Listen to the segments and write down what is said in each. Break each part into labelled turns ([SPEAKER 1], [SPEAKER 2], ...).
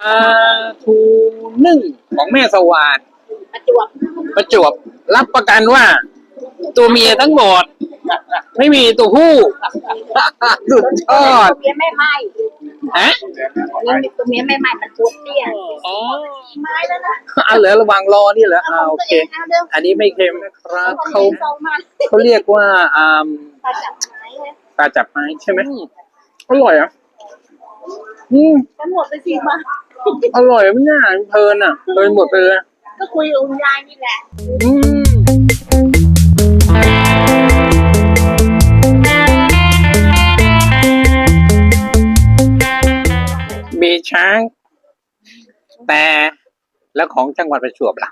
[SPEAKER 1] ปลาทูนึ่งของแม่สวาด
[SPEAKER 2] ประจวบ
[SPEAKER 1] ประจวบรับประกันว่า ตัวเมียทั้งหมด ไม่มีตัวผู้สุดยอด
[SPEAKER 2] ตัวเมียไม่ไหม้
[SPEAKER 1] ฮะ
[SPEAKER 2] นี่ตัวเมียไม่ไหม้มันตัวเตี้ย
[SPEAKER 1] อ๋อ
[SPEAKER 2] ไม้แล้วนะ
[SPEAKER 1] เอาเหลือระหวังรอนี่เหรออ่าโอเค
[SPEAKER 2] เอาเดิม
[SPEAKER 1] อันนี้ไม่เค็มนะครับเขา
[SPEAKER 2] สองมา
[SPEAKER 1] เขาเรียกว่าอ่า
[SPEAKER 2] ปลาจับไม้เลย
[SPEAKER 1] ปลาจับไม้ใช่ไหมอร่อยอะอืม
[SPEAKER 2] ทั้งหมดไปสิมา
[SPEAKER 1] อร่อยไม่น่าเพลินอะเพลินหมดไปเลย
[SPEAKER 2] ก็คุยกับคุณยายนี่แหละ
[SPEAKER 1] อืมมีช้าง แต่แล้วของจังหวัดประจวบล่ะ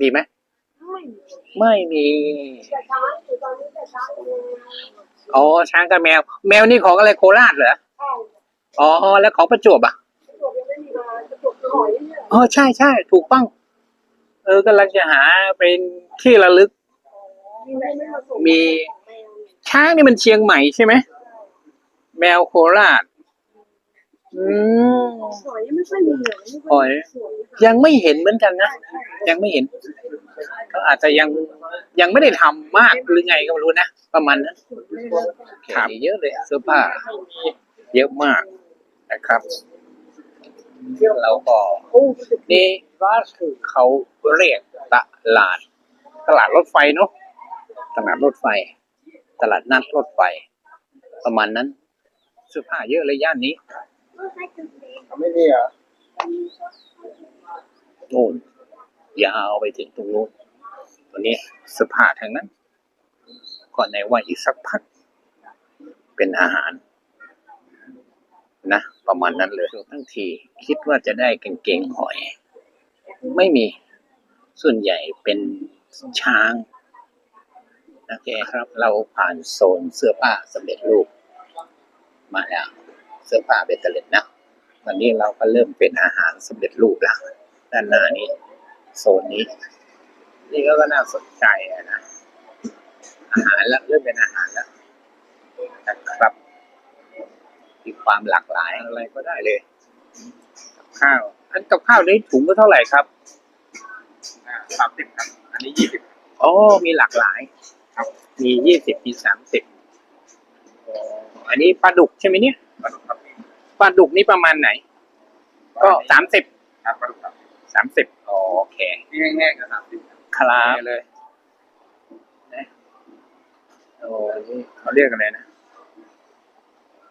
[SPEAKER 1] มีไหมไม่มี
[SPEAKER 2] แต่ช้างอยู่ตอนนี้แต่ช้างอยู่
[SPEAKER 1] อ๋อช้างกับแมว แมวนี่ของอะไรโคราชเหรอ
[SPEAKER 2] ใช่
[SPEAKER 1] อ๋อแล้วของประจวบอะ
[SPEAKER 2] หอยเนี่ย
[SPEAKER 1] อ๋อใช่ใช่ถูกต้อง เออกำลังจะหาเป็นที่ระลึก
[SPEAKER 2] มีอะไรไม่มาส่ง
[SPEAKER 1] มี
[SPEAKER 2] แมวเนี่ย
[SPEAKER 1] ช้างนี่มันเชียงใหม่ใช่ไหมแมวโคราช อืม
[SPEAKER 2] หอยไม่ค่อยมีเลยไม่
[SPEAKER 1] ห
[SPEAKER 2] ค่
[SPEAKER 1] อ
[SPEAKER 2] อย
[SPEAKER 1] ย
[SPEAKER 2] สวย
[SPEAKER 1] ยังไม่เห็นเหมือนกันนะ ยังไม่เห็น ก็อาจจะยังยังไม่ได้ทำมากหรือไงก็ไม่รู้นะ ประมาณนั้นครับเยอะเลยเสื้อผ้า เยอะมากนะครับ แล้วก็นี่ก็คือเขาเรียกตลาด ตลาดรถไฟเนาะตลาดรถไฟ ตลาดนัดรถไฟ ประมาณนั้นเสื้อผ้าเยอะเลยย่านนี้
[SPEAKER 3] ไม่มีอะ
[SPEAKER 1] โน่นยาวไปถึงตรงโน้นตัวนี้เสื้อผ้าทั้งนั้น ก่อนในว่าอีกสักพัก เป็นอาหาร นะประมาณนั้นเลยทั้งทีคิดว่าจะได้กางเกงหอย ไม่มีส่วนใหญ่เป็นช้างโอเคครับ เราผ่านโซนเสื้อผ้าสำเร็จรูป มาแล้วเสื้อผ้าเบตเตอร์เล็ตนะวันนี้เราก็เริ่มเป็นอาหารสำเร็จรูปแล้วด้านหน้านี้ โซนนี้ นี่ก็น่าสนใจอะนะอาหารแล้วเริ่มเป็นอาหารแล้วนะครับ มีความหลากหลายอะไรก็ได้เลย กับข้าว อันกับข้าวนี้ถุงก็เท่าไหร่ครับ
[SPEAKER 3] สามสิบครับ อันนี้ยี่สิบ
[SPEAKER 1] อ๋อมีหลากหลาย
[SPEAKER 3] ครับ
[SPEAKER 1] มียี่สิบมีสามสิบอันนี้ปลาดุกใช่ไหมเนี่ย
[SPEAKER 3] ปลาดุกครับ
[SPEAKER 1] ปลาดุกนี่ประมาณไหน ก็สามสิบ
[SPEAKER 3] ครับปลาดุกครับ
[SPEAKER 1] สามสิบโอเค
[SPEAKER 3] นี่แห้งๆก็สามสิบ
[SPEAKER 1] คลาเลยนะโอ้นี่เขาเรียกอะไรนะ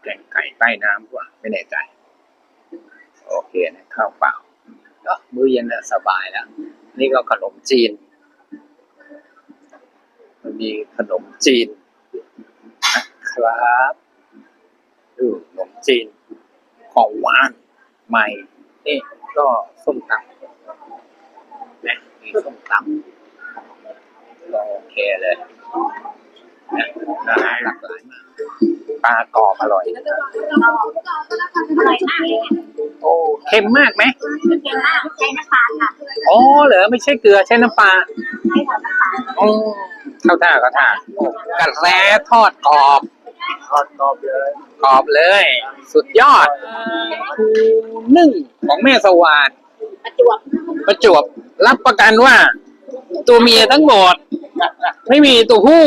[SPEAKER 1] แกงไก่ใต้น้ำกว่า ไม่แน่ใจ โอเคนะข้าวเปล่าก็มื้อเย็นนะสบายแล้ว นี่ก็ขนมจีน มันมีขนมจีนนะครับดูขนมจีน ของหวานใหม่ นี่ก็ส้มตำนะมีส้มตำโอเคเลย อาหารหลากหลายมากปลากรอบอร่อย
[SPEAKER 2] อร่อยมากเลยค่ะ
[SPEAKER 1] โอ้เค็มมากไหม
[SPEAKER 2] เก่งมากใช้น้ำปลาค่ะ
[SPEAKER 1] อ๋อเหรอไม่ใช่เกลือใช่น้ำปลา
[SPEAKER 2] ใช้ของน้ำปลา
[SPEAKER 1] อ๋อเข้าท่าเข้าท่าโอ้กระแสทอดกรอบ
[SPEAKER 3] ทอดกรอบเลย
[SPEAKER 1] กรอบเลย สุดยอดทูนึ่งของแม่สวาด
[SPEAKER 2] ประจวบ
[SPEAKER 1] ประจวบรับประกันว่า ตัวเมียทั้งหมด ไม่มีตัวผู้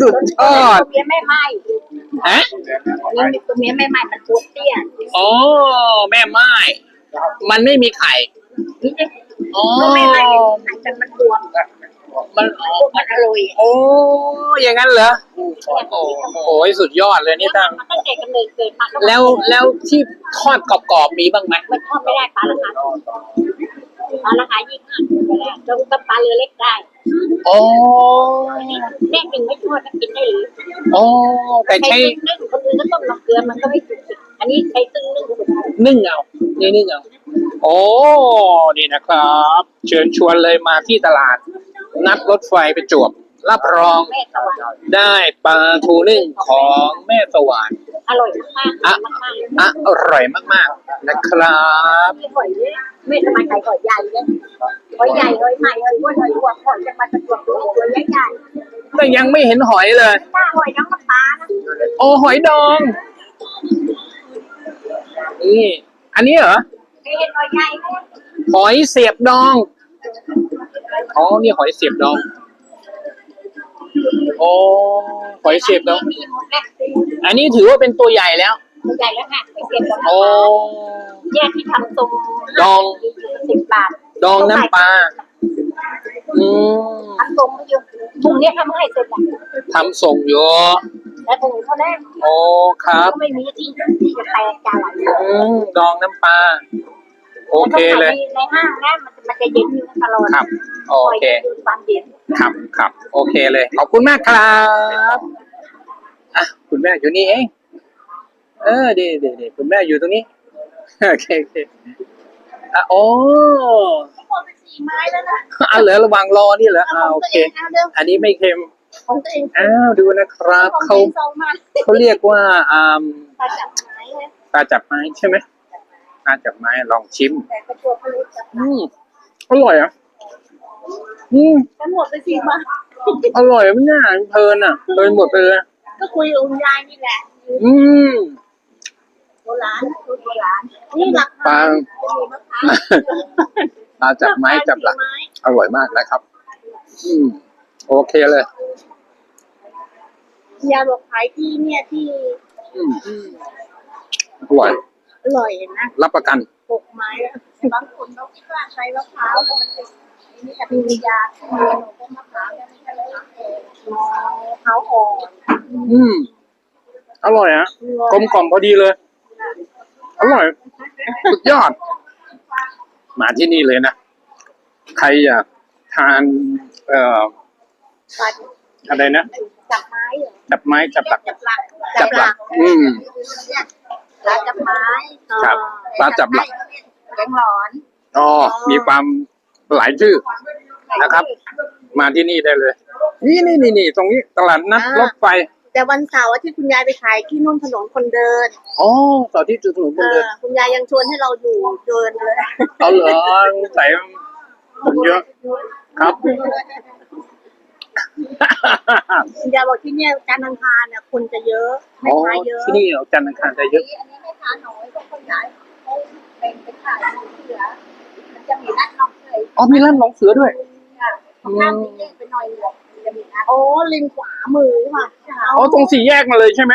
[SPEAKER 1] สุดยอด
[SPEAKER 2] ตัวเมียไม่ไหม้
[SPEAKER 1] ฮะ
[SPEAKER 2] นี่ตัวเมียไม่ไหม้มันตัวเตี้ย
[SPEAKER 1] อ๋อแม่ไม้มันไม่มีไข่
[SPEAKER 2] นี่จะ
[SPEAKER 1] อ๋อ
[SPEAKER 2] ตัวไม่ไหม้มันแต่มันบวม
[SPEAKER 1] มัน
[SPEAKER 2] มันอร่อย
[SPEAKER 1] โอ้อย่างนั้นเหรอโอ้โหสุดยอดเลยนี่ท่าน
[SPEAKER 2] มันตั้งแต่กำเนิดเกิดมาก็
[SPEAKER 1] แล้วแล้วที่ทอดกรอบๆมีบ้างไหม
[SPEAKER 2] มันทอดไม่ได้ปลาราคา ปลาราคายี่ห้าไม่ได้จงกับปลาเรือเล็กได้
[SPEAKER 1] โอ้
[SPEAKER 2] แน่จริงไม่ทอดก็กินได้เลย
[SPEAKER 1] โอ้แต่
[SPEAKER 2] ใช้
[SPEAKER 1] ใช้
[SPEAKER 2] นึ่งคนอื่นก็ต้มน้ำเกลือมันก็ไม่สุกอันนี้ใช้ตึ้งนึ่งสุก
[SPEAKER 1] นึ่งเอานี่นึ่งเอาโอ้นี่นะครับ เชิญชวนเลยมาที่ตลาด นัดรถไฟประจวบรับรอง
[SPEAKER 2] แม่สวรรค์
[SPEAKER 1] ได้ปลาทูนึ่งของแม่สวรรค์
[SPEAKER 2] อร่อยมากมากมาก
[SPEAKER 1] อร่อยมากๆนะครับ
[SPEAKER 2] มีหอยด้วยไม่สบายใจหอยใหญ่เลยหอยใหญ่หอยใหม่หอยอ้วนหอยอ้วนหอยจะมาตะกวดตัวตัวใหญ่ใหญ่
[SPEAKER 1] แต่ยังไม่เห็นหอยเลย
[SPEAKER 2] ถ้าหอยน้องน้ำปลานะ
[SPEAKER 1] โอ้หอยดอง นี่ อันนี้เหรอ
[SPEAKER 2] เคยเห็นหอยใหญ่ไหม
[SPEAKER 1] หอยเสียบดอง อ๋อ นี่หอยเสียบดอง โอ้หอยเสียบดอง
[SPEAKER 2] มีหมดแล้ว
[SPEAKER 1] อันนี้ถือว่าเป็นตัวใหญ่แล้ว
[SPEAKER 2] ตัวใหญ่แล้วค่ะไปเก็บดอก
[SPEAKER 1] โอ้
[SPEAKER 2] แยกที่ทำตรง
[SPEAKER 1] ดอง
[SPEAKER 2] สิบบาท
[SPEAKER 1] ดองน้ำปลา อืม
[SPEAKER 2] ทำตรงไม่เยอะถุงเนี้ยทำให้เสร็จแล้ว
[SPEAKER 1] ทำส่งอยู่
[SPEAKER 2] แล้วถุงเท่านั้น
[SPEAKER 1] โอ้ครับ
[SPEAKER 2] ก็ไม่มีที่ที่จะแตกจานหลัง
[SPEAKER 1] อืมดองน้ำปลา โอเคเลย
[SPEAKER 2] ในห้างนะมันมันจะเย็นอยู่ตลอด
[SPEAKER 1] ครับ โอเค
[SPEAKER 2] อยู่ความเย็น
[SPEAKER 1] ครับครับ โอเคเลย ขอบคุณมากครับอะคุณแม่อยู่นี่เอง เออดีดีดีคุณแม่อยู่ตรงนี้ โอเคโอเคอะโอ้
[SPEAKER 2] หมดไปสี่ไม้แล้วนะ
[SPEAKER 1] อะเหลือระหว่างรอนี่เหรออ่าโอเค
[SPEAKER 2] เอาเดิม
[SPEAKER 1] อันนี้ไม่เค็ม
[SPEAKER 2] ของตัวเอง
[SPEAKER 1] อ้าวดูนะครับ
[SPEAKER 2] ของ
[SPEAKER 1] เขา
[SPEAKER 2] ตัวเองสองไม้
[SPEAKER 1] เขาเรียกว่าอ่า
[SPEAKER 2] ปลาจับไม้นะ
[SPEAKER 1] ปลาจับไม้ใช่ไหมปลาจับไม้ลองชิม
[SPEAKER 2] แต่กระตัวผลิตจับ
[SPEAKER 1] อืมอร่อยอะอืม
[SPEAKER 2] ทั้งหมดไปสี่ไม้
[SPEAKER 1] อร่อยมันน่าเพลินอะเพลินหมดไปเลย
[SPEAKER 2] ก็คุยกับคุณยายนี่แหละ
[SPEAKER 1] อืม
[SPEAKER 2] โบราณคุยโบราณนี่หลัก
[SPEAKER 1] ปลา
[SPEAKER 2] จะมีมะพร้าว
[SPEAKER 1] ปลาจับไม้จับหลัก
[SPEAKER 2] ไม้
[SPEAKER 1] อร่อยมากนะครับ อืม โอเคเลย
[SPEAKER 2] ยายบอกขายที่เนี่ยที่
[SPEAKER 1] อืมอร่อย
[SPEAKER 2] อร่อยนะ
[SPEAKER 1] รับประกัน
[SPEAKER 2] หกไม้แล้วบางคนเขาคิดว่าใช้มะพร้าวแล้วมันเป็นนี่จะมียาที่มีหนูเป็นมะพร้าวเนี่ยไม่ใช่มะพร้าวเองมะพร้าวอ่อน
[SPEAKER 1] อืมอร่อยอะกลมกล่อมพอดีเลย อร่อย สุดยอด มาที่นี่เลยนะ ใครอยากทานเอ่อ
[SPEAKER 2] ปลา
[SPEAKER 1] อะไรนะ
[SPEAKER 2] จับไม้เหรอ
[SPEAKER 1] จับไม้จับหลัก
[SPEAKER 2] จับหลัก
[SPEAKER 1] จับหลักอืม
[SPEAKER 2] ปลาจับไม้
[SPEAKER 1] ครับปลาจับหลัก
[SPEAKER 2] แกงหลอน
[SPEAKER 1] อ๋อ มีความหลายชื่อ นะครับ มาที่นี่ได้เลย นี่นี่นี่นี่ตรงนี้ตลาดนัดรถไฟ
[SPEAKER 2] แต่วันเสาร์ที่คุณยายไปขายที่นุ่นถนนคนเดิน
[SPEAKER 1] อ๋อต่อที่จุดถนนคนเดิน
[SPEAKER 2] เออคุณยายยังชวนให้เราอยู่เดินเลย
[SPEAKER 1] เอาเหรอใส่คนเยอะ ครับ
[SPEAKER 2] คุณยายบอกที่เนี่ยการอังคารเนี่ยคนจะเยอะไม่
[SPEAKER 1] อ๋อ
[SPEAKER 2] ค้าเยอะ
[SPEAKER 1] ที่นี่เอาจันทร์อังคารจะเยอะ
[SPEAKER 2] อันนี้ไม่ค้าน้อยเพราะคนย้ายเขาเป็นไปขายน้องเสือมันจะมีร้านน้องเสือ
[SPEAKER 1] อ๋อมีร้านหนองเสือด้วย
[SPEAKER 2] ค่ะของข้ามมีเลขไปหน่อยหนึงจะมีนะโอ้ลิงขวามือค่ะ
[SPEAKER 1] อ๋อตรงสี่แยกมาเลยใช่ไหม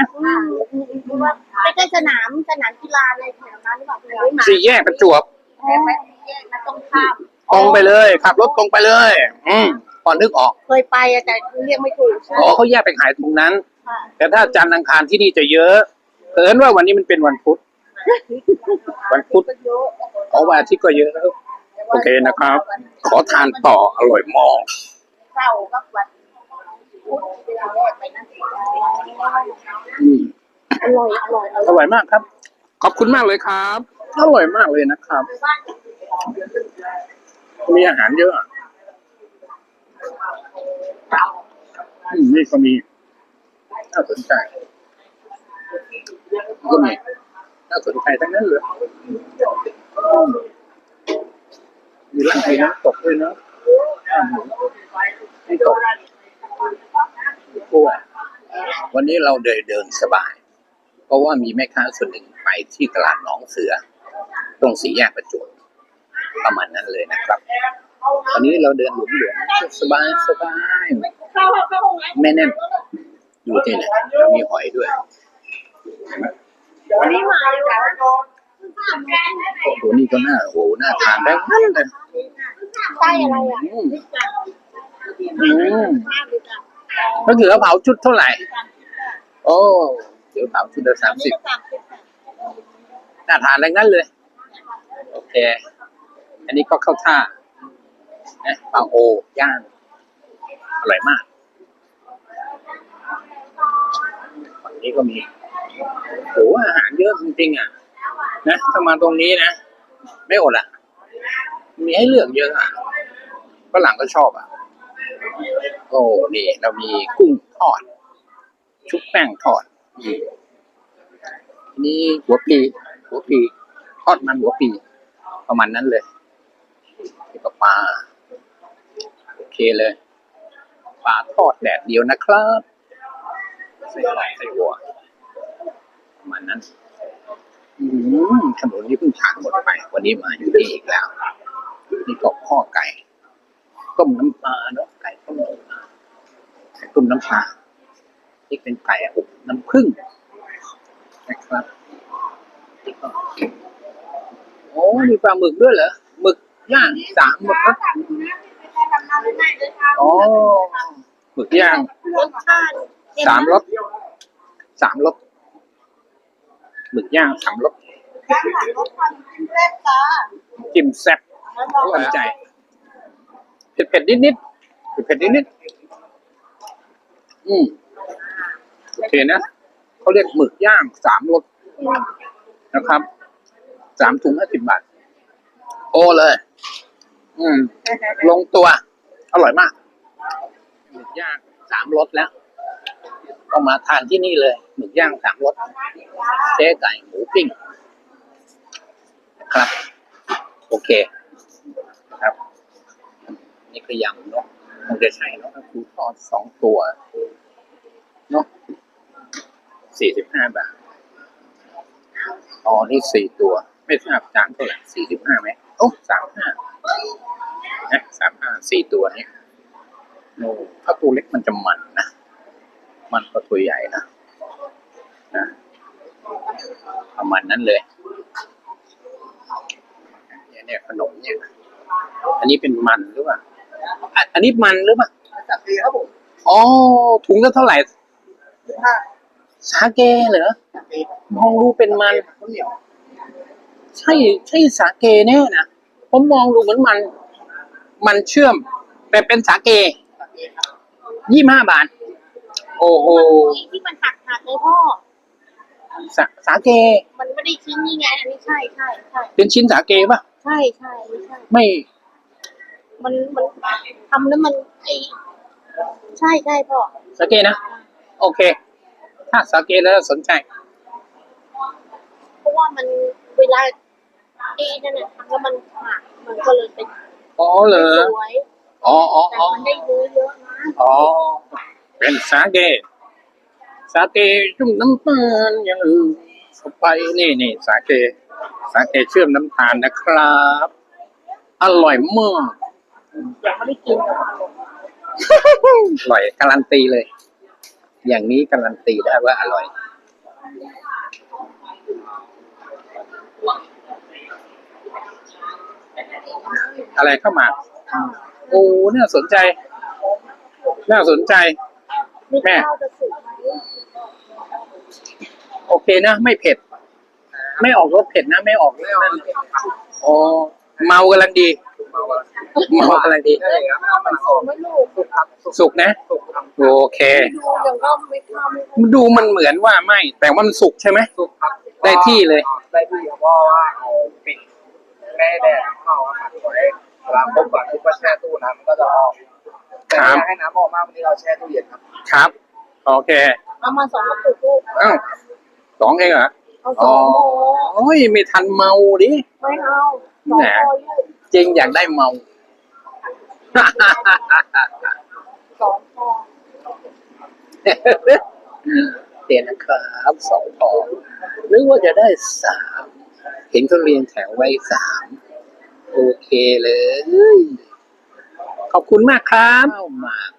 [SPEAKER 2] ใกล้ๆสนามสนามกีฬาในแถวนั้นหรือเปล่าเลยมา
[SPEAKER 1] สี่แยกประจวบ
[SPEAKER 2] ไม่แยกมันต้องข้าม
[SPEAKER 1] ตรงไปเลยขับรถตรงไปเลย อืม พอนึกออก
[SPEAKER 2] เคยไปอะแต่เรียกไม่ถูกใช่ไหม
[SPEAKER 1] อ๋อเขาแยกไปขายตรงนั้น
[SPEAKER 2] ค่ะ
[SPEAKER 1] แต่ถ้าจันทร์อังคารที่นี่จะเยอะเอินว่าวันนี้มันเป็นวันพุธ วันพุธ
[SPEAKER 2] ก็เยอะ
[SPEAKER 1] เพราะวันอาทิตย์ก็เยอะ โอเคนะครับ ขอทานต่ออร่อยมาก
[SPEAKER 2] เศร้าก็วันพุธเวลาแรกไปนั่นเอง
[SPEAKER 1] อืม
[SPEAKER 2] อร่อยอร่อยอ
[SPEAKER 1] อ
[SPEAKER 2] ร่อย
[SPEAKER 1] ร่อยมากครับ ขอบคุณมากเลยครับ อร่อยมากเลยนะครับ มีอาหารเยอะ อืมนี่ก็มีน่าสนใจก็มีน่าสนใจทั้งนั้นเลยมีร้านไอ้น้ำตกด้วยเนอะอ่าหมูน้ำตกกล้วยวันนี้เราเดินเดินสบาย เพราะว่ามีแม่ค้าส่วนหนึ่งไปที่ตลาดหนองเสือ ตรงสี่แยกประจวบประมาณนั้นเลยนะครับ วันนี้เราเดินหลุมหลวมสบายสบายไม่แน่นดูที่เนี่ยเรามีหอยด้วย
[SPEAKER 2] วันนี้มาเลยค่ะ
[SPEAKER 1] โอ้โหนี่ก็น่าโอ้โหน่าทานได้นั่นเลย
[SPEAKER 2] ไส้อะไรอะ
[SPEAKER 1] อืมอืมมะเขือเผาชุดเท่าไหร่ โอ้เขือเผาชุดละสามสิบน่าทานทั้งนั้นเลย โอเค อันนี้ก็เข้าท่า นะปลาโอย่าง อร่อยมากฝั่งนี้ก็มีโอ้อาหารเยอะจริงๆอะ นะถ้ามาตรงนี้นะ ไม่อดอะ มีให้เลือกเยอะอะฝรั่งก็ชอบอะ โอ้นี่เรามีกุ้งทอด ชุบแป้งทอดนี่หัวปลีหัวปลีทอดมันหัวปลีประมาณนั้นเลยนี่ก็ปลา เคเลยปลาทอดแดดเดียวนะครับใส่หอมใส่หัวประมาณนั้น อืมขนมนี้เพิ่งทานหมดไป วันนี้มาอยู่นี่อีกแล้ว นี่ก็ข้อไก่ต้มน้ำปลาเนาะไก่ต้มน้ำปลาไก่ต้มน้ำปลานี่เป็นไก่อบน้ำผึ้งนะครับนี่ก็โอ้มีปลาหมึกด้วยเหรอหมึกย่างสามหมึกครับ
[SPEAKER 2] สั่งนะ ไม่ใช่ทำงานง่ายๆเลยค่ะ
[SPEAKER 1] อ๋อหมึกย่าง
[SPEAKER 2] รสชาติ
[SPEAKER 1] สามรสสามรสหมึกย่างสามรส
[SPEAKER 2] ร้านอาหารรสความเล็บจ้า
[SPEAKER 1] จิ้มแซ่บ
[SPEAKER 2] แล้วบอก
[SPEAKER 1] สนใจเผ็ดเผ็ดนิดนิดเผ็ดเผ็ดนิดนิดอืมโอเคนะเขาเรียกหมึกย่างสามรสนะครับสามถุงห้าสิบบาท โอเลย อืม ลงตัว อร่อยมากหมึกย่างสามรสแล้วก็มาทานที่นี่เลย หมึกย่างสามรสเจ๊ไก่หมูปิ้งครับ โอเค ครับ นี่คือยำเนาะคงจะใช้เนาะคือทอดสองตัวเนาะสี่สิบห้าบาทอ๋อนี่สี่ตัว ไม่ทราบจานเท่าไหร่สี่สิบห้าไหมโอ้สามห้า นะสามห้าสี่ตัวนี้โอ้ถ้าตัวเล็กมันจะมันนะมันก็ตัวใหญ่นะนะประมาณนั้นเลยเนี่ยเนี่ยขนมเนี่ยอันนี้เป็นมันหรือเปล่าอะอันนี้มันหรือเปล่า
[SPEAKER 3] จัดดีครับผม
[SPEAKER 1] อ๋อถุงละเท่าไหร่
[SPEAKER 3] ห้า
[SPEAKER 1] สาเกเหรอ
[SPEAKER 3] จัดดี
[SPEAKER 1] มองดูเป็นมัน
[SPEAKER 3] ข้าวเหนียว
[SPEAKER 1] ใช่ใช่สาเกแน่นะผมมองดูเหมือนมัน มันเชื่อมแต่เป็นสาเก
[SPEAKER 3] จัดดีครับ
[SPEAKER 1] ยี่ห้าบาท โอ้โห
[SPEAKER 2] ที่มันหักหักเลยพ่อ
[SPEAKER 1] สาสาเก
[SPEAKER 2] มันไม่ได้ชิ้นนี่ไง อันนี้ใช่ใช่ใช่
[SPEAKER 1] เป็นชิ้นสาเกป่ะ
[SPEAKER 2] ใช่ใช่ไม่ใช่
[SPEAKER 1] ไม่
[SPEAKER 2] มันมันทำแล้วมันไอใช่ใช่พ่อ
[SPEAKER 1] สาเกนะ โอเค ถ้าสาเกแล้วสนใจ
[SPEAKER 2] เพราะว่ามันเวลาไอ้นั่นน่ะทำแล้วมันหักมันก็เลยเป็น
[SPEAKER 1] อ๋อเหรอ
[SPEAKER 2] สวย
[SPEAKER 1] อ๋ออ๋อ
[SPEAKER 2] แต่
[SPEAKER 1] อ๋อ
[SPEAKER 2] มันได้เนื้อเยอะนะ
[SPEAKER 1] อ๋อ เป็นสาเกสาเกจุ่มน้ำตาลอย่างอื่นเข้าไปนี่นี่สาเกสาเกเชื่อมน้ำตาลนะครับ อร่อยมาก
[SPEAKER 2] ยังไม่ได้กินเลย
[SPEAKER 1] อร่อยการันตีเลย อย่างนี้การันตีได้ว่าอร่อย อะไรเข้ามาโอ้น่าสนใจ น่าสนใจ
[SPEAKER 2] มี
[SPEAKER 1] แม่
[SPEAKER 2] ข้าวจะสุกไหม
[SPEAKER 1] โอเคนะ ไม่เผ็ด ไม่ออกรสเผ็ดนะ ไม่ออก
[SPEAKER 3] ไม่เอา
[SPEAKER 1] อ๋อเมากำลังดี เมากำลังดี
[SPEAKER 3] ได้เลยครับ
[SPEAKER 2] ข้าวมันสุกไหมลูก
[SPEAKER 3] สุกครับสุก
[SPEAKER 1] สุกนะ
[SPEAKER 3] สุกครับ
[SPEAKER 1] โอเค
[SPEAKER 2] ดูอย่างก็ไม่ข้าวไม่
[SPEAKER 1] ดูมันเหมือนว่าไม่ แต่ว่ามันสุกใช่ไหม
[SPEAKER 3] สุกครับ
[SPEAKER 1] ได้ที่เลย
[SPEAKER 3] ได้ที่ครับเพราะว่าเอาปิด แม่แดดเข้าอาหารไว้เวลาพบก่อนทุกก็แช่ตู้น้ำมันก็จะออกแต่ไม่อยากให้น้ำออกมากวันนี้เราแช่ตู้เย็นครับ
[SPEAKER 1] ครับ โอเค
[SPEAKER 2] เอามาสองกระปุกลูก
[SPEAKER 1] อ้าวสองเองเหรอ
[SPEAKER 2] เอาสองโล
[SPEAKER 1] โอ้ยไม่ทันเมาดิ
[SPEAKER 2] ไม่เอาสอง
[SPEAKER 1] แหม
[SPEAKER 2] พอลูก
[SPEAKER 1] จริงอยากได้เมา
[SPEAKER 2] สองพอ
[SPEAKER 1] เตียนนะครับสองพอหรือว่าจะได้สาม เห็นเขาเรียงแถวไว้สามโอเคเลย ขอบคุณมากครับข้าวหมาก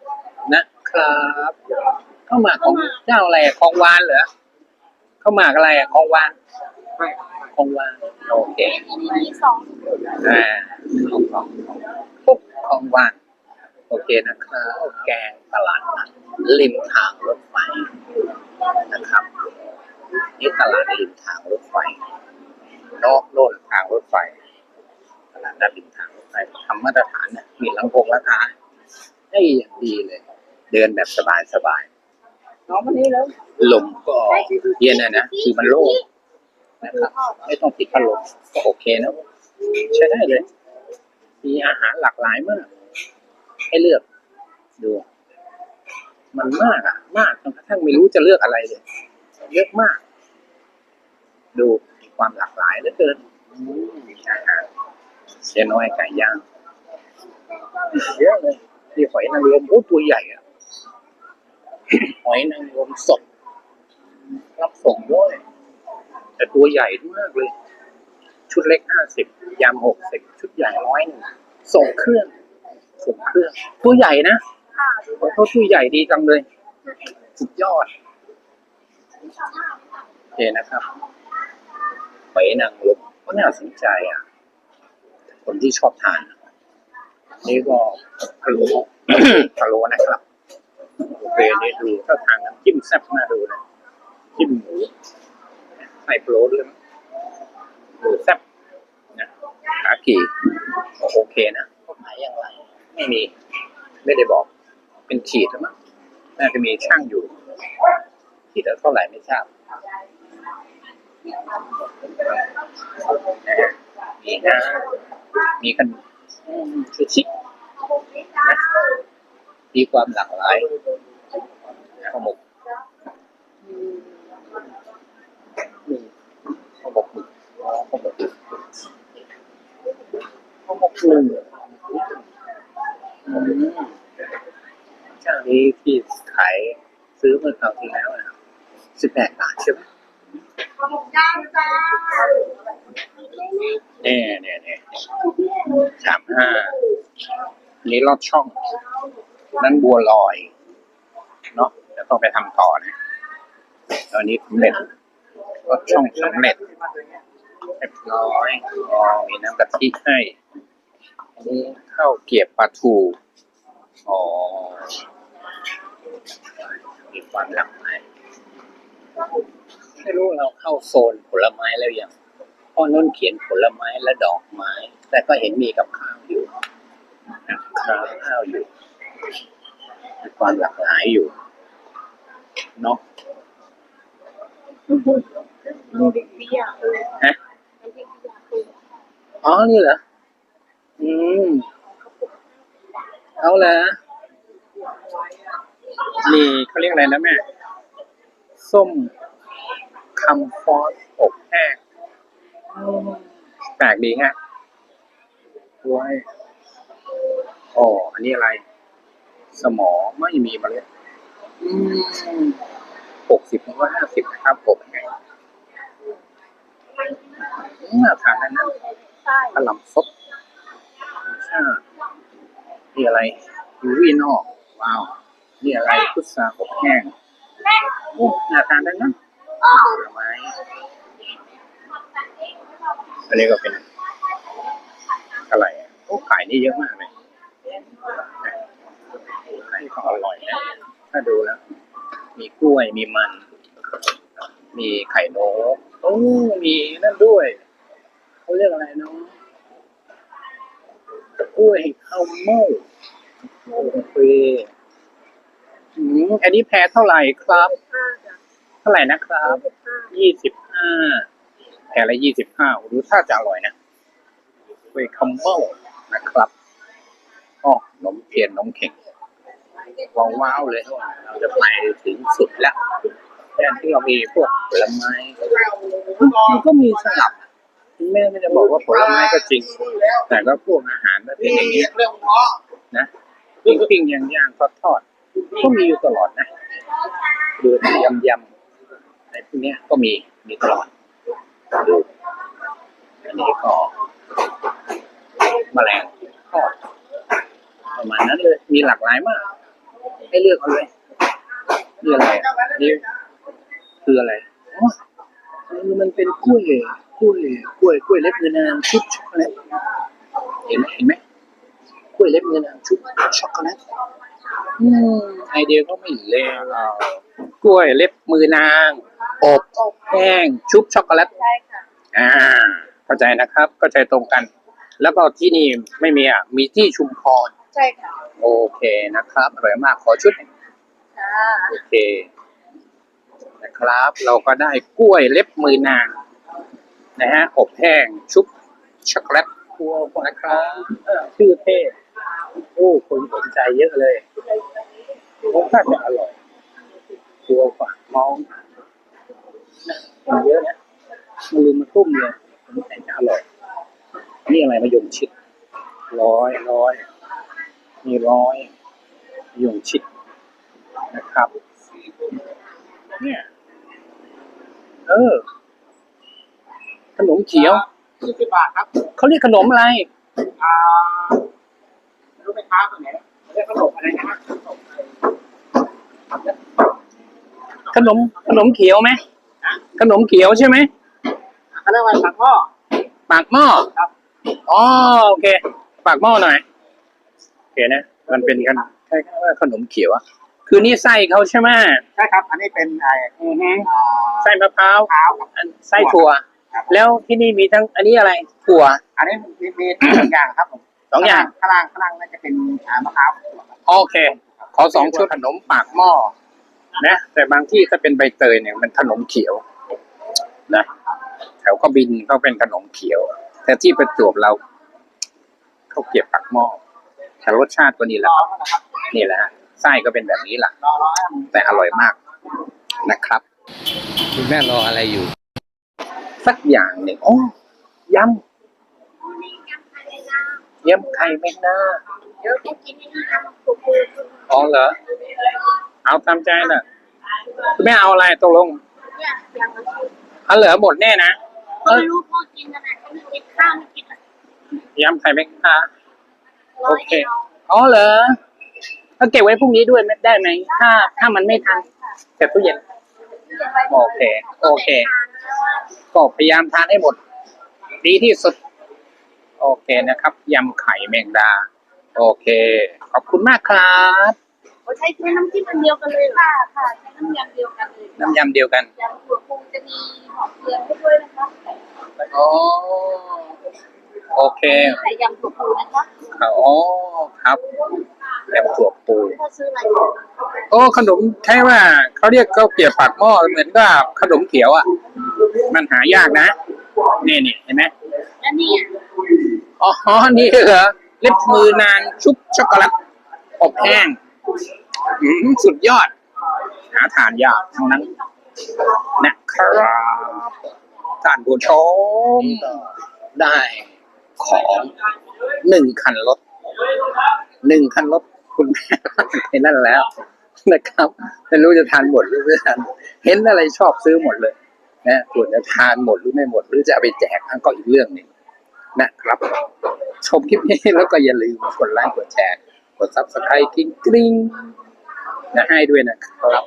[SPEAKER 1] นะครับข้าวหมากของเจ้าอะไรอะของวานเหรอข้าวหมากอะไรอะของวาน
[SPEAKER 3] ไม่
[SPEAKER 1] ของวานโอเค
[SPEAKER 2] อันนี้มีสอง
[SPEAKER 1] อ่าของของปุ๊บของว่างโอเคนะครับแกงตลาดนัดริมทางรถไฟนะครับนี่ตลาดริมทางรถไฟ นอกโน่นทางรถไฟตลาดนัดริมทางรถไฟทำมาตรฐานนะมีลังพงราคาให้อย่างดีเลย เดินแบบสบายสบาย
[SPEAKER 2] น้องวันนี้แล้ว
[SPEAKER 1] ลมก็เย็นนะนะคือมันโล่งนะครับไม่ต้องติดพัดลมก็โอเคนะ ใช้ได้เลย มีอาหารหลากหลายมาก ให้เลือก ดู มันมากอะ มากจนกระทั่งไม่รู้จะเลือกอะไรเลยเยอะมาก ดู ความหลากหลายเหลือเกินอืมอาหารเชยน้อยไก่ย่างเยอะเลยที่หอยนางรมโอ้ตัวใหญ่อะหอยนางรมสดรับส่งด้วย แต่ตัวใหญ่มากเลย ชุดเล็กห้าสิบยำหกสิบชุดใหญ่ร้อยหนึ่งส่งเครื่องส่งเครื่อง ตัวใหญ่นะ
[SPEAKER 2] ค่ะ
[SPEAKER 1] ขอโทษตัวใหญ่ดีจังเลย สุดยอดโอเคนะครับ หอยนางรมก็น่าสนใจอะ คนที่ชอบทาน นี่ก็พะโล้พะโล้นะครับโอเคนี่ดูถ้าทางน้ำจิ้มแซ่บน่าดูนะจิ้มหมูใส่พะโล้ด้วยมั้งหมูแซ่บนะขากี่โอเคนะเขาขายอย่างไร ไม่มี ไม่ได้บอก เป็นขีดหรือมั้งน่าจะมีช่างอยู่ขีดละเท่าไหร่ไม่ทราบ นะฮะมีนะมีขนมอืมชูชินะมีความหลากหลายข้าวหมกหนึ่งข้าวหมกหมึกอ๋อข้าวหมกหมึกข้าวหมกหนึ่งเจ้านี้ที่ขายซื้อเมื่อคราวที่แล้วนะสิบแปดบาทใช่ไหม
[SPEAKER 2] ขอบคุณจ้าจ้า
[SPEAKER 1] เนี่ยเนี่ยเนี่ยสามห้านี่ลอดช่อง นั่นบัวลอย เนาะจะต้องไปทำต่อนะตอนนี้สำเร็จลอดช่องสำเร็จเรียบร้อยอ๋อมีน้ำกะทิให้อันนี้ข้าวเกรียบปลาทูอ๋อมีความหลากหลาย ไม่รู้เราเข้าโซนผลไม้แล้วยังพ่อนุ่นเขียนผลไม้และดอกไม้ แต่ก็เห็นมีกับข้าวอยู่นะข้าวอยู่มีความหลากหลายอยู่เนาะ
[SPEAKER 2] น้ำพริกพี่ยาคือ
[SPEAKER 1] ฮะ
[SPEAKER 2] น้ำพริกพี่ยาคือ
[SPEAKER 1] อ๋อ นี่เหรอ อืม เอาละนี่เขาเรียกอะไรนะแม่ ส้ม คำฟอสอบแห้งอืมแปลกดีฮะด้วยอ๋ออันนี้อะไร สมอไม่มีเมาเลยหกสิบหรือว่าห้าสิบนะครับอบแห้งอืมน่าทานนะนะ
[SPEAKER 2] ใช่
[SPEAKER 1] กระหล่ำซดชานี่อะไรยูวี่นอก ว้าว นี่อะไรพุทราอบแห้งโอ้น่าทานได้นะ ผลไม้ อันนี้ก็เป็นอะไรโอ้ขายนี่เยอะมากเลยขายก็อร่อยนะ ถ้าดูแล้ว มีกล้วย มีมัน มีไข่นกโอ้ มีนั่นด้วย เขาเรียกอะไรเนาะกล้วยข้าวเม่าโอเคอันนี้แพ้เท่าไหร่ครับ ท่าไหร่นะครับ
[SPEAKER 2] ยี่สิบห้า
[SPEAKER 1] ยี่สิบห้าแพ้ละยี่สิบห้าดูท่าจะอร่อยนะกล้วยข้าวเม่านะครับอ๋อขนมเทียนขนมเข่งว้าวๆเลย เราจะไปถึงสุดแล้วแทนที่เรามีพวกผลไม้มันก็มีสลับคุณแม่ไม่ได้บอกว่าผลไม้ก็จริง แต่ก็พวกอาหารมันเป็นอย่างนี้
[SPEAKER 3] เรื่องเพราะ
[SPEAKER 1] นะปิ้งปิ้งย่างย่างทอดทอดก็มีอยู่ตลอดนะดูยำยำ อะไรพวกเนี้ยก็มีมีตลอดดูอันนี้ก็แมลงทอดประมาณนั้นเลยมีหลากหลายมาก ให้เลือกเอาเลยนี่อะไรนี่คืออะไรอ๋อมันเป็นกล้วยกล้วยกล้วยกล้วยเล็บเงินนางชุบช็อกโกแลตเห็นไหมเห็นไหมกล้วยเล็บเงินนางชุบช็อกโกแลตอืมไอเดียก็ไม่เลว กล้วยเล็บมือนาง อบแห้ง ชุบช็อกโกแลต
[SPEAKER 2] ใช่ค่ะ
[SPEAKER 1] อ่าเข้าใจนะครับเข้าใจตรงกัน แล้วก็ที่นี่ไม่มีอะมีที่ชุมพร
[SPEAKER 2] ใช่ค่ะ
[SPEAKER 1] โอเคนะครับอร่อยมากขอชุดหนึ่ง
[SPEAKER 2] ค่ะ
[SPEAKER 1] โอเค นะครับ เราก็ได้กล้วยเล็บมือนาง นะฮะอบแห้งชุบช็อกโกแลตครัวนะครับเออชื่อเท่โอ้คนสนใจเยอะเลยรสชาติจะอร่อย ครัวฝากมองมันเยอะนะมือมาตุ้มเลยมันแต่จะอร่อย นี่อะไรมะยงชิด ร้อยร้อยมีร้อยยงชิดนะครับ เนี่ย เออ ขนมเขียว
[SPEAKER 3] ยี่สิบบาทครับ
[SPEAKER 1] เขาเรียกขนมอะไร
[SPEAKER 3] อ่าไม่รู้ไหมค้าคนไหนเรียกขนมอะไรนะขนมอะไร
[SPEAKER 1] ขนมขนมเขียวไหมขนมเขียวใช่ไหม
[SPEAKER 3] เขาเรียกว่าสังพ่อ
[SPEAKER 1] ปากหม้อ
[SPEAKER 3] ครับ
[SPEAKER 1] อ๋อโอเค ปากหม้อหน่อยโอเคนะมันเป็นขนมคล้ายๆว่าขนมเขียวอะคือนี่ไส้เขาใช่ไหม
[SPEAKER 3] ใช่ครับ อันนี้เป็นไอ้
[SPEAKER 1] อือฮึ
[SPEAKER 3] อ่า
[SPEAKER 1] ไส้มะพร้าว
[SPEAKER 3] เท้ากับ
[SPEAKER 1] อันไส้ถั่ว
[SPEAKER 3] ครับ
[SPEAKER 1] แล้วที่นี่มีทั้งอันนี้อะไรถั่ว
[SPEAKER 3] อันนี้มีมีสองอย่างครับผม
[SPEAKER 1] สองอย่าง
[SPEAKER 3] ข้างล่างข้างล่างน่าจะเป็นอ่ามะพร้าว
[SPEAKER 1] โอเค ขอสองชุดขนมปากหม้อ นะ แต่บางที่ถ้าเป็นใบเตยเนี่ยมันขนมเขียวนะแถวกบินเขาเป็นขนมเขียว แต่ที่ประจวบเราเขาเกลียบปากหม้อแต่รสชาติก็นี่แห
[SPEAKER 3] ร
[SPEAKER 1] ละ
[SPEAKER 3] อ
[SPEAKER 1] ครับ
[SPEAKER 3] นะครับ
[SPEAKER 1] นี่แหละฮะไส้ก็เป็นแบบนี้แหละ
[SPEAKER 3] รอรอให้มัน
[SPEAKER 1] แต่อร่อยมากนะครับคุณแม่รออะไรอยู่ สักอย่างหนึ่งโอ้ยำยำไข่แมงดา
[SPEAKER 2] เดี๋ยวจะกินนี่นะถูกคือ
[SPEAKER 1] อ๋อเหรอ เอาตามใจน่ะคุณแม่เอาอะไรตกลง
[SPEAKER 2] เนี่ยอย่างละชิ้น
[SPEAKER 1] เอาเหลือหมดแน่นะ
[SPEAKER 2] ก็ไม่รู้พ่อกินอะไรเขาไม่กินข้าวไม่กินอะไร
[SPEAKER 1] ยำไข่แมงดา
[SPEAKER 2] ร้อยเดียว
[SPEAKER 1] อ๋อเหรอถ้าเก็บไว้พรุ่งนี้ด้วยได้ไหม ถ้าถ้ามันไม่ทันเก็บตู้เย็น โอเค โอเค ก็พยายามทานให้หมด ดีที่สุด โอเคนะครับยำไข่แมงดา โอเค ขอบคุณมากครับ
[SPEAKER 2] เขาใช้ใช้น้ำจิ้มอันเดียวกันเลยค่ะค่ะใช้น้ำยำเดียวกันเลย
[SPEAKER 1] น้ำยำเดียวกัน
[SPEAKER 2] ยำถั่วปูจะมีหอมเจียวให้ด้วยนะคะ
[SPEAKER 1] อ๋อโอเค
[SPEAKER 2] ใส่ยำถั่วปูนะคะ
[SPEAKER 1] อ๋อครับยำถั่วปู
[SPEAKER 2] ถ้าซื้ออะไร
[SPEAKER 1] โอ้ขนมแค่ว่าเขาเรียกข้าวเกรี๊ยวปากหม้อเหมือนกับขนมเขียวอะ มันหายากนะนี่นี่เห็นไหม
[SPEAKER 2] แล้วนี่
[SPEAKER 1] อ๋อนี่เหรอเล็บมือนางชุบช็อกโกแลตอบแห้ง อืมสุดยอด หาทานยากทั้งนั้น นะครับท่านผู้ชม ได้ของหนึ่งคันรถหนึ่งคันรถคุณแม่ไปนั่นแล้วนะครับไม่รู้จะทานหมดหรือไม่ทานเห็นอะไรชอบซื้อหมดเลย นะส่วนจะทานหมดหรือไม่หมด หรือจะเอาไปแจกนั่นก็อีกเรื่องหนึ่งนะครับ ชมคลิปนี้แล้วก็อย่าลืมกดไลค์กดแชร์ กดซับสไครต์กริ๊งกริ๊งนะให้ด้วยนะครับ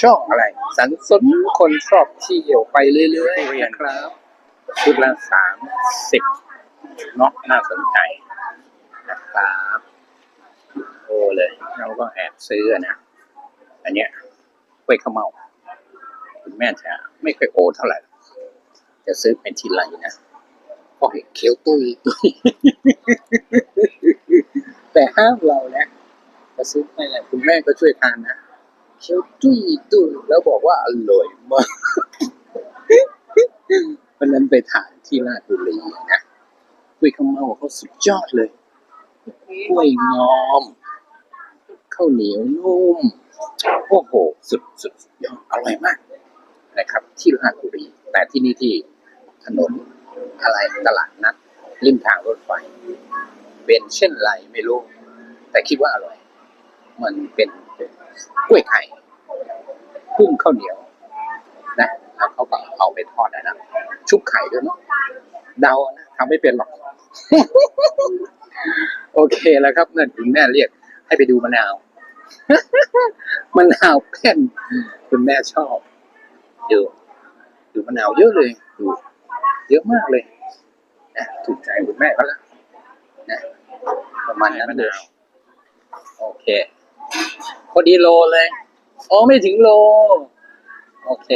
[SPEAKER 1] ช่องอะไร สันสนคนชอบเที่ยวไปเรื่อยๆนะครับชุดละสามสิบเนาะน่าสนใจนะครับโอ้เลย เราก็แอบซื้อนะ อันเนี้ยกล้วยข้าวเมาคุณแม่จะไม่เคยโอเท่าไหร่ จะซื้อเป็นทีไรนะพราะเห็นเคี้ยวตุ้ยตุ้ย แต่ห้ามเรานะจะซื้อไปแหละคุณแม่ก็ช่วยทานนะเคี้ยวตุ้ยตุ้ยแล้วบอกว่าอร่อยมากวันนั้นไปทานที่ราชบุรีนะกล้วยข้าวเมาเขาสุดยอดเลยกล้วยงอมข้าวเหนียวนุ่มโอ้โหสุดสุดสุดยอดอร่อยมาก นะครับ ที่ราชบุรี แต่ที่นี่ที่ถนนอะไรตลาดนัดริมทางรถไฟ เป็นเช่นไรไม่รู้ แต่คิดว่าอร่อย มันเป็นกล้วยไข่พุ่งข้าวเหนียว นะแล้วเขาก็เอาไปทอดนะนะชุบไข่ด้วยเนาะเดานะทำไม่เป็นหรอก โอเคแล้วครับเนั่นคุณแม่เรียกให้ไปดูมะนาวมะนาวแผ่นคุณแม่ชอบดูดูมะนาวเยอะเลยดูเยอะมากเลยนะถูกใจคุณแม่ก็แล้ว ประมาณนั้นเลยโอเค พอดีโลเลยอ๋อไม่ถึงโล โอเค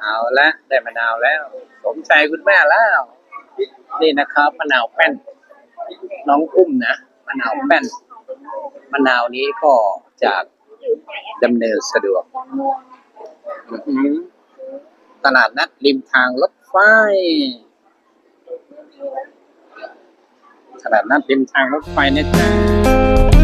[SPEAKER 1] เอาละได้มะนาวแล้ว สมใจคุณแม่แล้ว นี่นะครับมะนาวแป้น น้องอุ้มนะมะนาวแป้นมะนาวนี้ก็จากดำเนินสะดวกตลาดนัดริมทางรถไฟ ตลาดนัดริมทางรถไฟนะจ๊ะ